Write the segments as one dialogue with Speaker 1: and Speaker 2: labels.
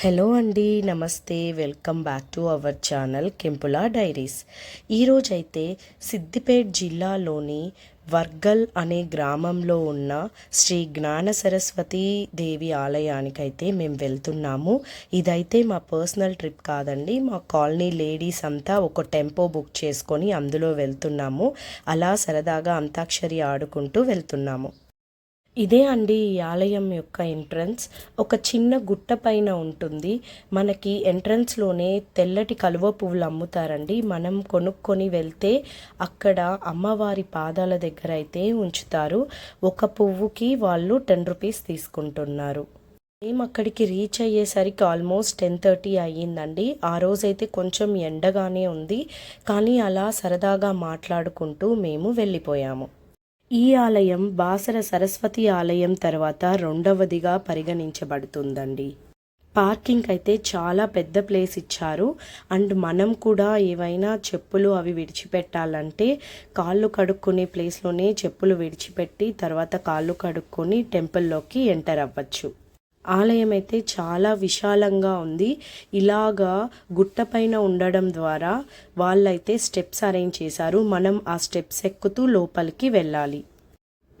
Speaker 1: Hello అండి నమస్తే. Welcome back to our channel Kempula diaries. ఈరోజైతే సిద్దిపేట్ జిల్లాలోని వర్గల్ అనే గ్రామంలో ఉన్న శ్రీ జ్ఞాన సరస్వతి దేవి ఆలయానికైతే మేము వెళ్తున్నాము. ఇదైతే మా పర్సనల్ ట్రిప్ కాదండి. మా కాలనీ లేడీస్ అంతా ఒక టెంపో బుక్ చేసుకొని అందులో వెళ్తున్నాము. అలా సరదాగా అంతాక్షరి ఆడుకుంటూ వెళ్తున్నాము. ఇదే అండి ఈ ఆలయం యొక్క ఎంట్రన్స్ ఒక చిన్న గుట్ట పైన ఉంటుంది. మనకి ఎంట్రన్స్లోనే తెల్లటి కలువ పువ్వులు అమ్ముతారండి. మనం కొనుక్కొని వెళ్తే అక్కడ అమ్మవారి పాదాల దగ్గర అయితే ఉంచుతారు. ఒక పువ్వుకి వాళ్ళు టెన్ రూపీస్ తీసుకుంటున్నారు. మేము అక్కడికి రీచ్ అయ్యేసరికి ఆల్మోస్ట్ టెన్ థర్టీ అయ్యిందండి. ఆ రోజైతే కొంచెం ఎండగానే ఉంది. కానీ అలా సరదాగా మాట్లాడుకుంటూ మేము వెళ్ళిపోయాము. ఈ ఆలయం బాసర సరస్వతి ఆలయం తర్వాత రెండవదిగా పరిగణించబడుతుందండి. పార్కింగ్ అయితే చాలా పెద్ద ప్లేస్ ఇచ్చారు. అండ్ మనం కూడా ఏవైనా చెప్పులు అవి విడిచిపెట్టాలంటే కాళ్ళు కడుక్కునే ప్లేస్లోనే చెప్పులు విడిచిపెట్టి తర్వాత కాళ్ళు కడుక్కొని టెంపుల్లోకి ఎంటర్ అవ్వచ్చు. ఆలయం అయితే చాలా విశాలంగా ఉంది. ఇలాగా గుట్టపైన ఉండడం ద్వారా వాళ్ళైతే స్టెప్స్ అరేంజ్ చేశారు. మనం ఆ స్టెప్స్ ఎక్కుతూ లోపలికి వెళ్ళాలి.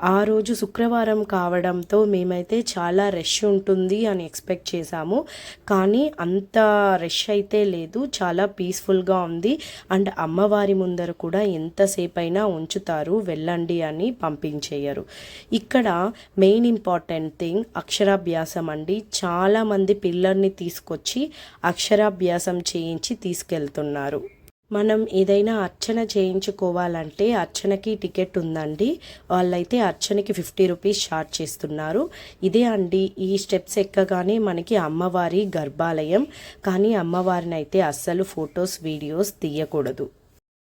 Speaker 1: ఆ రోజు శుక్రవారం కావడంతో మేమైతే చాలా రష్ ఉంటుంది అని ఎక్స్పెక్ట్ చేశాము. కానీ అంత రష్ అయితే లేదు. చాలా పీస్ఫుల్గా ఉంది. అండ్ అమ్మవారి ముందర కూడా ఎంతసేపు అయినా ఉంచుతారు. వెళ్ళండి అని పంపించేయరు. ఇక్కడ మెయిన్ ఇంపార్టెంట్ థింగ్ అక్షరాభ్యాసం అండి. చాలామంది పిల్లల్ని తీసుకొచ్చి అక్షరాభ్యాసం చేయించి తీసుకెళ్తున్నారు. మనం ఏదైనా అర్చన చేయించుకోవాలంటే అర్చనకి టికెట్ ఉందండి. వాళ్ళైతే అర్చనకి ఫిఫ్టీ రూపీస్ ఛార్జ్ చేస్తున్నారు. ఇదే అండి ఈ స్టెప్స్ ఎక్కగానే మనకి అమ్మవారి గర్భాలయం. కానీ అమ్మవారిని అయితే అస్సలు ఫొటోస్ వీడియోస్ తీయకూడదు.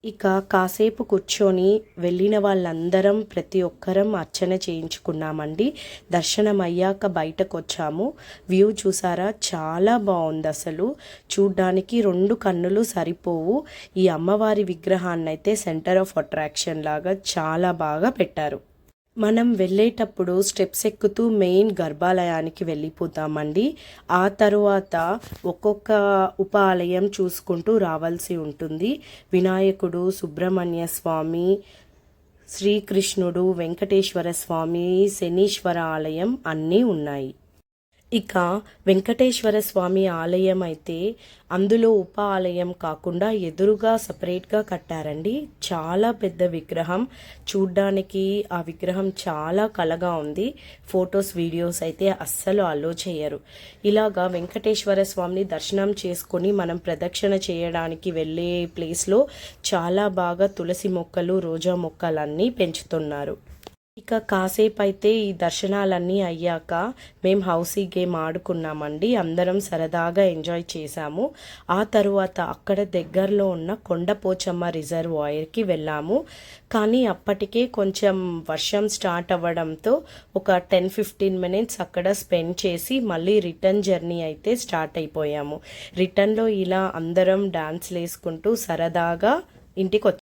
Speaker 1: ఇక కాసేపు కూర్చొని వెళ్ళిన వాళ్ళందరం ప్రతి ఒక్కరం అర్చన చేయించుకున్నామండి. దర్శనం అయ్యాక బయటకు వచ్చాము వ్యూ చూసారా? చాలా బాగుంది అసలు చూడ్డానికి రెండు కన్నులు సరిపోవు. ఈ అమ్మవారి విగ్రహాన్ని అయితే సెంటర్ ఆఫ్ అట్రాక్షన్ లాగా చాలా బాగా పెట్టారు. మనం వెళ్ళేటప్పుడు స్టెప్స్ ఎక్కుతూ మెయిన్ గర్భాలయానికి వెళ్ళిపోతామండి. ఆ తరువాత ఒక్కొక్క ఉప ఆలయం చూసుకుంటూ రావాల్సి ఉంటుంది. వినాయకుడు సుబ్రహ్మణ్య స్వామి శ్రీకృష్ణుడు వెంకటేశ్వర స్వామి శనీశ్వర ఆలయం అన్నీ ఉన్నాయి. ఇక వెంకటేశ్వర స్వామి ఆలయం అయితే అందులో ఉప ఆలయం కాకుండా ఎదురుగా సపరేట్గా కట్టారండి. చాలా పెద్ద విగ్రహం. చూడ్డానికి ఆ విగ్రహం చాలా కలగా ఉంది. ఫొటోస్ వీడియోస్ అయితే అస్సలు అలో చేయరు. ఇలాగా వెంకటేశ్వర స్వామిని దర్శనం చేసుకొని మనం ప్రదక్షిణ చేయడానికి వెళ్ళే ప్లేస్లో చాలా బాగా తులసి మొక్కలు రోజా మొక్కలన్నీ పెంచుతున్నారు. ఇక కాసేపు అయితే ఈ దర్శనాలన్నీ అయ్యాక మేము హౌసీ గేమ్ ఆడుకున్నామండి. అందరం సరదాగా ఎంజాయ్ చేశాము. ఆ తరువాత అక్కడ దగ్గరలో ఉన్న కొండపోచమ్మ రిజర్వాయర్కి వెళ్ళాము. కానీ అప్పటికే కొంచెం వర్షం స్టార్ట్ అవ్వడంతో ఒక టెన్ ఫిఫ్టీన్ మినిట్స్ అక్కడ స్పెండ్ చేసి మళ్ళీ రిటర్న్ జర్నీ అయితే స్టార్ట్ అయిపోయాము. రిటర్న్లో ఇలా అందరం డాన్స్లు వేసుకుంటూ సరదాగా ఇంటికి